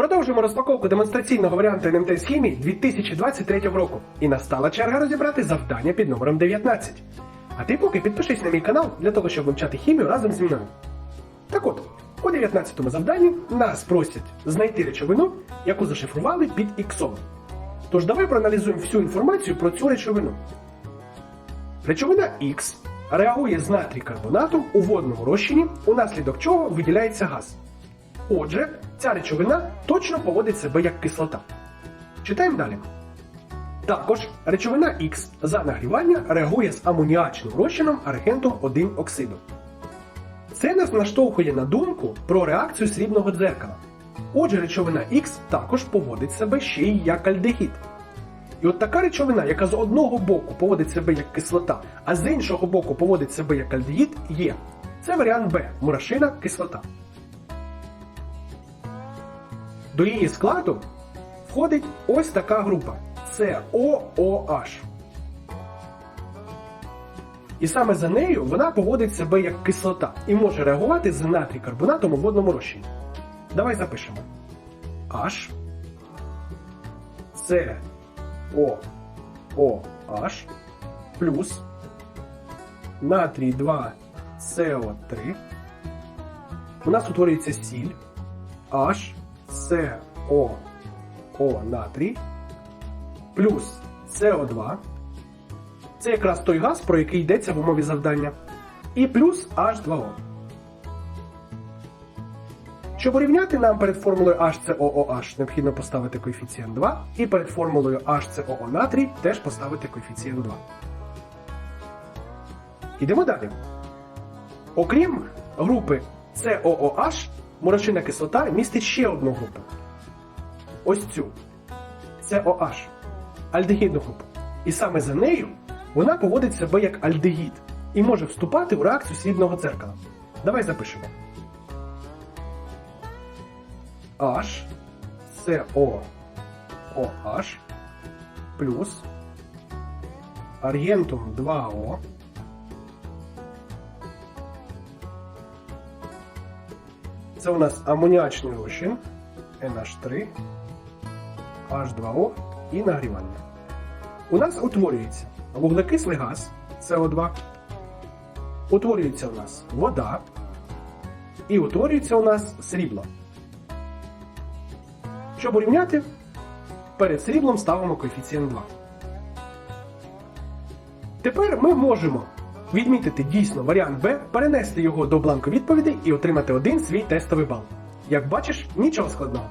Продовжуємо розпаковку демонстраційного варіанту НМТ з хімії 2023 року. І настала черга розібрати завдання під номером 19. А ти поки підпишись на мій канал для того, щоб вивчати хімію разом зі мною. Так от, у 19-му завданні нас просять знайти речовину, яку зашифрували під іксом. Тож давай проаналізуємо всю інформацію про цю речовину. Речовина Х реагує з натрій карбонатом у водному розчині, унаслідок чого виділяється газ. Отже, ця речовина точно поводить себе як кислота. Читаємо далі. Також речовина Х за нагрівання реагує з амоніачним розчином аргентом 1 оксиду. Це нас наштовхує на думку про реакцію срібного дзеркала. Отже, речовина Х також поводить себе ще й як альдегід. І от така речовина, яка з одного боку поводить себе як кислота, а з іншого боку поводить себе як альдегід, є. Це варіант Б мурашина кислота. До її складу входить ось така група COOH. І саме за нею вона поводить себе як кислота і може реагувати з натрій карбонатом у водному розчині. Давай запишемо. H O OH плюс натрій 2 CO3. У нас утворюється сіль H O натрій плюс CO2. Це якраз той газ, про який йдеться в умові завдання. І плюс H2O. Щоб урівняти нам перед формулою HCOOH необхідно поставити коефіцієнт 2, і перед формулою HCOO натрій теж поставити коефіцієнт 2. Йдемо далі. Окрім групи COOH, мурашина кислота містить ще одну групу. Ось цю. COH. Альдегідну групу. І саме за нею вона поводить себе як альдегід і може вступати у реакцію срібного дзеркала. Давай запишемо. H CO OH плюс аргентум 2O Це у нас амоніачний розчин NH3, H2O і нагрівання. У нас утворюється вуглекислий газ СО2, утворюється у нас вода і утворюється у нас срібло. Щоб урівняти, перед сріблом ставимо коефіцієнт 2. Тепер ми можемо відмітити дійсно варіант Б, перенести його до бланку відповідей і отримати один свій тестовий бал. Як бачиш, нічого складного.